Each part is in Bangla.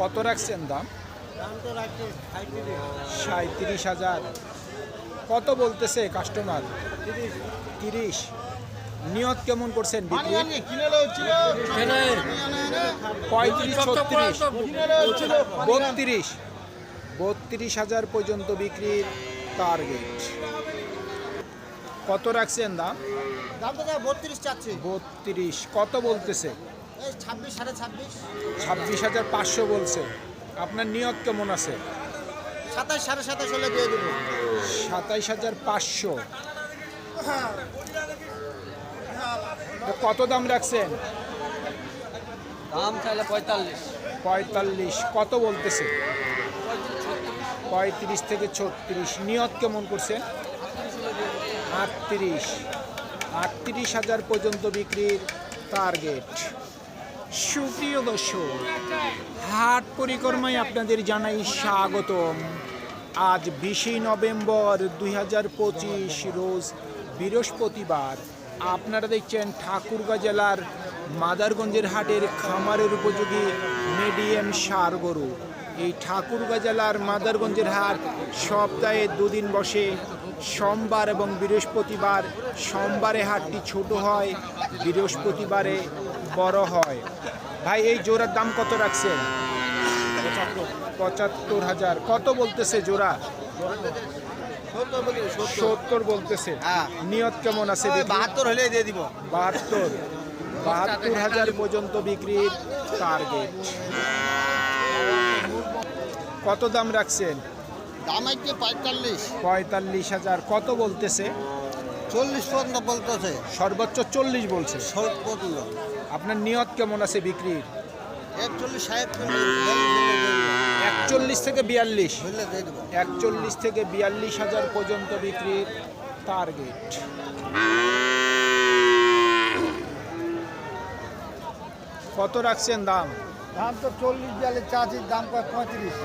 কত রাখছেন দাম? সাঁত্রিশ হাজার। কত বলতেছে কাস্টমার তিরিশ। নিয়ত কেমন করছেন পঁয়ত্রিশ ছত্রিশ বত্রিশ। বত্রিশ হাজার পর্যন্ত বিক্রির টার্গেট কত রাখছেন দাম? বত্রিশ চাচ্ছে। বত্রিশ। কত বলতেছে? ছাব্বিশ সাড়ে ছাব্বিশ। ছাব্বিশ হাজার পাঁচশো বলছে। আপনার নিয়ত কেমন আছে? সাতাশ সাড়ে সাতাশ হলে দিয়ে দেবো। সাতাইশ হাজার পাঁচশো। কত দাম রাখছেন? দাম চাইলে পঁয়তাল্লিশ। পঁয়তাল্লিশ কত বলতেছে? পঁয়ত্রিশ থেকে ছত্রিশ। নিয়ত কেমন করছে? আটত্রিশ। আটত্রিশ হাজার পর্যন্ত বিক্রির টার্গেট সুপ্রিয় দর্শক, হাট পরিক্রমায় আপনাদের জানাই স্বাগতম। আজ বিশে নভেম্বর দুই হাজার পঁচিশ, রোজ বৃহস্পতিবার। আপনারা দেখছেন ঠাকুরগাঁ জেলার মাদারগঞ্জের হাটের খামারের উপযোগী মিডিয়াম সার গরু। এই ঠাকুরগাঁ জেলার মাদারগঞ্জের হাট সপ্তাহে দুদিন বসে। সোমবার এবং বৃহস্পতিবার, সোমবারে হাটটি ছোট হয়, বৃহস্পতিবারে বড় হয়। ভাই এই জোড়ার দাম কত রাখছেন পঁচাত্তর হাজার। কত বলতেছে জোড়া? সত্তর বলতেছে। হ্যাঁ। নিয়ত কেমন আছে? বাহাত্তর হলে দিয়ে দিব। বাহাত্তর। বাহাত্তর হাজার পর্যন্ত বিক্রির টার্গেট কত দাম রাখছেন? দাম একটি পঁয়তাল্লিশ। পঁয়তাল্লিশ হাজার। কত বলতেছে? চল্লিশ পর্যন্ত বলতেছে। সর্বোচ্চ চল্লিশ বলছে। পর্যন্ত। আপনার নিয়ত কেমন আছে বিক্রির? একচল্লিশ একচল্লিশ থেকে বিয়াল্লিশ। একচল্লিশ থেকে বিয়াল্লিশ হাজার পর্যন্ত বিক্রির টার্গেট কত রাখছেন দাম? দাম তো চল্লিশ বিয়াল্লিশ চাষির দাম কয় পঁয়ত্রিশ।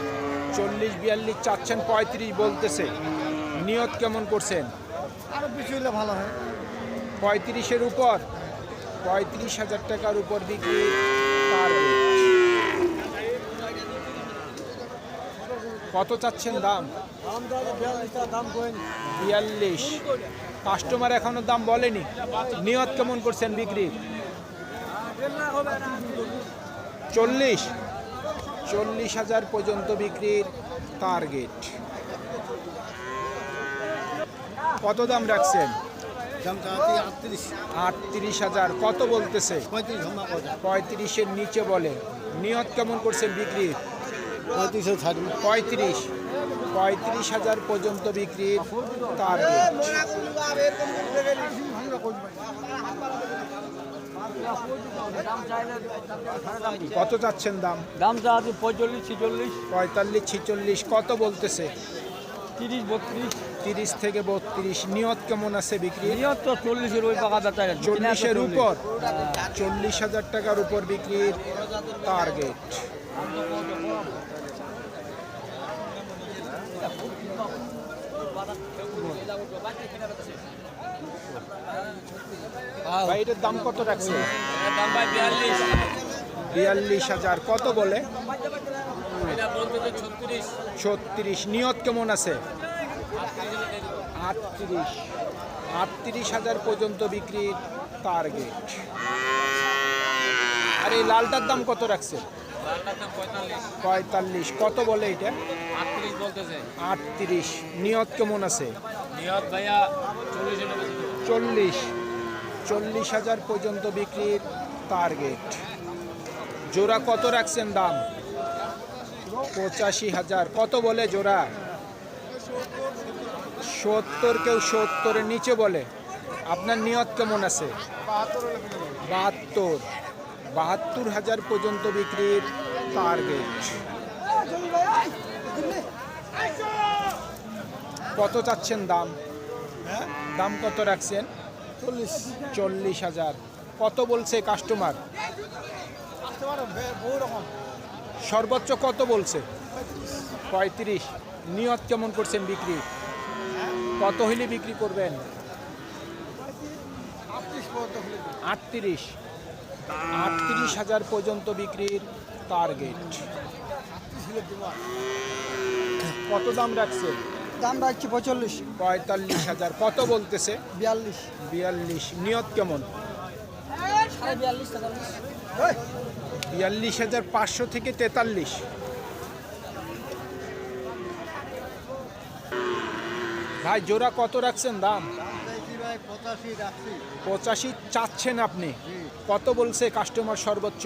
চল্লিশ বিয়াল্লিশ চাচ্ছেন পঁয়ত্রিশ বলতেছে। নিয়ত কেমন করছেন? আরও বেশি হলে ভালো হয়। পঁয়ত্রিশের উপর? পঁয়ত্রিশ হাজার টাকার উপর বিক্রি টার্গেট কত চাচ্ছেন দাম? বিয়াল্লিশ। কাস্টমার এখনও দাম বলেনি। নিয়ত কেমন করছেন বিক্রি? চল্লিশ। চল্লিশ হাজার পর্যন্ত বিক্রির টার্গেট। কত দাম রাখছেন? আটত্রিশ। হাজার। কত বলতেছে? পঁয়ত্রিশ পঁয়ত্রিশের নিচে বলে। নিয়ত কেমন করছেন বিক্রি? পঁয়ত্রিশও ছাড়বি পঁয়ত্রিশ। পঁয়ত্রিশ হাজার পর্যন্ত বিক্রির টার্গেট কত চাচ্ছেন দাম? দাম চা আছে পঁয়তাল্লিশ ছিচল্লিশ। পঁয়তাল্লিশ ছিচল্লিশ। কত বলতেছে? তিরিশ বত্রিশ। তিরিশ থেকে বত্রিশ। নিয়ত কেমন আছে বিক্রি নিয়ত তো চল্লিশের ওই পাকা চল্লিশের উপর? চল্লিশ হাজার টাকার উপর বিক্রির টার্গেট ভাই এটার দাম কত রাখছে? বিয়াল্লিশ। হাজার। কত বলে? ছত্রিশ। নিয়ত কেমন আছে? আটত্রিশ। আটত্রিশ হাজার পর্যন্ত বিক্রির টার্গেট আর এই লালটার দাম কত রাখছে? পঁয়তাল্লিশ। কত বলে এটা? আটত্রিশ বলতেছে। আটত্রিশ। নিয়ত কেমন আছে? নিয়ত ভাইয়া চল্লিশ চল্লিশ। চল্লিশ হাজার পর্যন্ত বিক্রির টার্গেট জোড়া কত রাখছেন দাম? পঁচাশি হাজার। কত বলে জোড়া? সত্তর কেউ সত্তরের নিচে বলে। আপনার নিয়ত কেমন আছে? বাহাত্তর। বাহাত্তর হাজার পর্যন্ত বিক্রির টার্গেট কত চাচ্ছেন দাম? দাম কত রাখছেন? চল্লিশ। চল্লিশ হাজার। কত বলছে কাস্টমার সর্বোচ্চ কত বলছে? পঁয়ত্রিশ। নিয়ত কেমন করছেন বিক্রি কত হইলে বিক্রি করবেন? আটত্রিশ আটত্রিশ। হাজার পর্যন্ত বিক্রির টার্গেট কত দাম রাখছেন দাম রাখছি পঁয়তাল্লিশ। পঁয়তাল্লিশ হাজার। কত বলতেছে? বিয়াল্লিশ। বিয়াল্লিশ। নিয়ত কেমন? বিয়াল্লিশ হাজার পাঁচশো থেকে তেতাল্লিশ। ভাই জোড়া কত রাখছেন দাম? ভাই পঁচাশি চাচ্ছেন আপনি। কত বলছে কাস্টমার সর্বোচ্চ?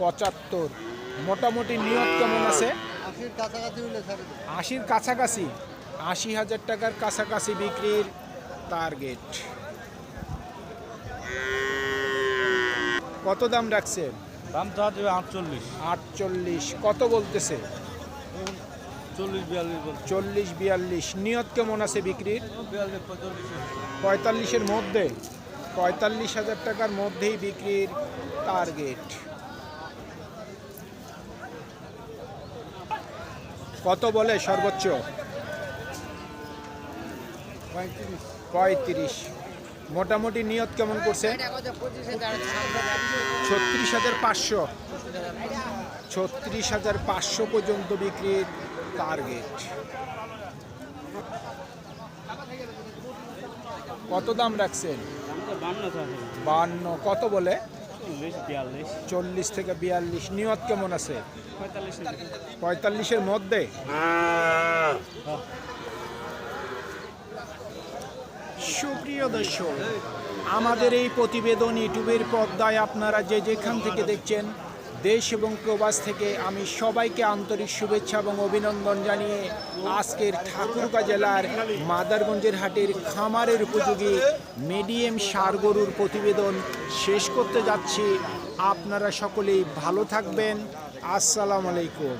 পঁচাত্তর। মোটামুটি নিয়ত কেমন আছে? আশির কাছাকাছি। আশি হাজার টাকার কাছাকাছি বিক্রির টার্গেট কত দাম রাখছেন? দাম তো আটচল্লিশ। আটচল্লিশ। কত বলতেছে? চল্লিশ বিয়াল্লিশ নিয়ত কেমন আছে বিক্রির? পঁয়তাল্লিশের মধ্যে? পঁয়তাল্লিশ হাজার টাকার মধ্যেই বিক্রির টার্গেট। কত বলে সর্বোচ্চ? পঁয়ত্রিশ। মোটামুটি নিয়ত কেমন করছে? ছত্রিশ হাজার পাঁচশো। ছত্রিশ হাজার পাঁচশো পর্যন্ত বিক্রির টার্গেট কত দাম রাখছেন? বান্ন, কত বলে? চল্লিশ থেকে বিয়াল্লিশ। নিয়ত কেমন আছে? পঁয়তাল্লিশের মধ্যে? সুপ্রিয় দর্শক, আমাদের এই প্রতিবেদন ইউটিউবের পর্দায় আপনারা যে যেখান থেকে দেখছেন দেশ এবং প্রবাস থেকে আমি সবাইকে আন্তরিক শুভেচ্ছা এবং অভিনন্দন জানিয়ে আজকের ঠাকুরগা জেলার মাদারগঞ্জের হাটের খামারের উপযোগী মিডিয়াম গরুর প্রতিবেদন শেষ করতে যাচ্ছি। আপনারা সকলেই ভালো থাকবেন। আসসালামু আলাইকুম।